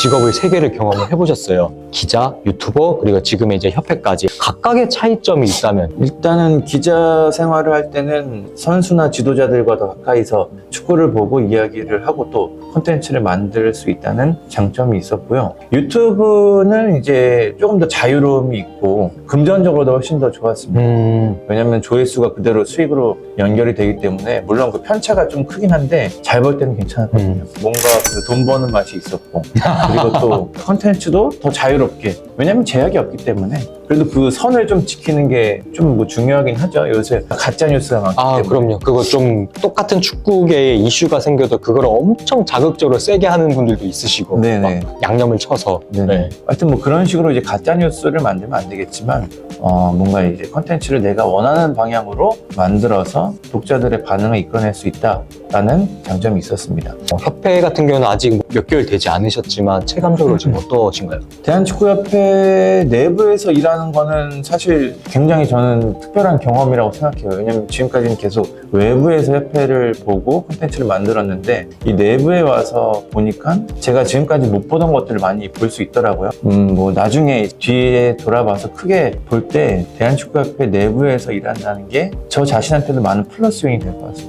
직업을 세 개를 경험을 해보셨어요. 기자, 유튜버, 그리고 지금의 이제 협회까지 각각의 차이점이 있다면 일단은 기자 생활을 할 때는 선수나 지도자들과 더 가까이서 축구를 보고 이야기를 하고 또 콘텐츠를 만들 수 있다는 장점이 있었고요. 유튜브는 이제 조금 더 자유로움이 있고 금전적으로도 훨씬 더 좋았습니다. 음, 왜냐면 조회수가 그대로 수익으로 연결이 되기 때문에 물론 그 편차가 좀 크긴 한데 잘 벌 때는 괜찮았거든요. 뭔가 그 돈 버는 맛이 있었고 그리고 또 컨텐츠도 더 자유롭게. 왜냐면 제약이 없기 때문에 그래도 그 선을 좀 지키는 게 좀 뭐 중요하긴 하죠. 요새 가짜 뉴스가 많기 아 때문에. 그럼요. 그거 좀 똑같은 축구계에 이슈가 생겨도 그걸 엄청 자극적으로 세게 하는 분들도 있으시고 네네. 막 양념을 쳐서 네네. 네. 하여튼 뭐 그런 식으로 이제 가짜 뉴스를 만들면 안 되겠지만 어 뭔가 이제 컨텐츠를 내가 원하는 방향으로 만들어서 독자들의 반응을 이끌어낼 수 있다라는 장점이 있었습니다. 어, 협회 같은 경우는 아직 몇 개월 되지 않으셨지만 체감적으로 지금 어떠신가요? 대한축구협회 내부에서 일하 는 거는 사실 굉장히 저는 특별한 경험이라고 생각해요. 왜냐면 지금까지는 계속 외부에서 협회를 보고 콘텐츠를 만들었는데 이 내부에 와서 보니까 제가 지금까지 못 보던 것들을 많이 볼 수 있더라고요. 음, 뭐 나중에 뒤에 돌아봐서 크게 볼 때 대한축구협회 내부에서 일한다는 게 저 자신한테도 많은 플러스 요인이 될 것 같습니다.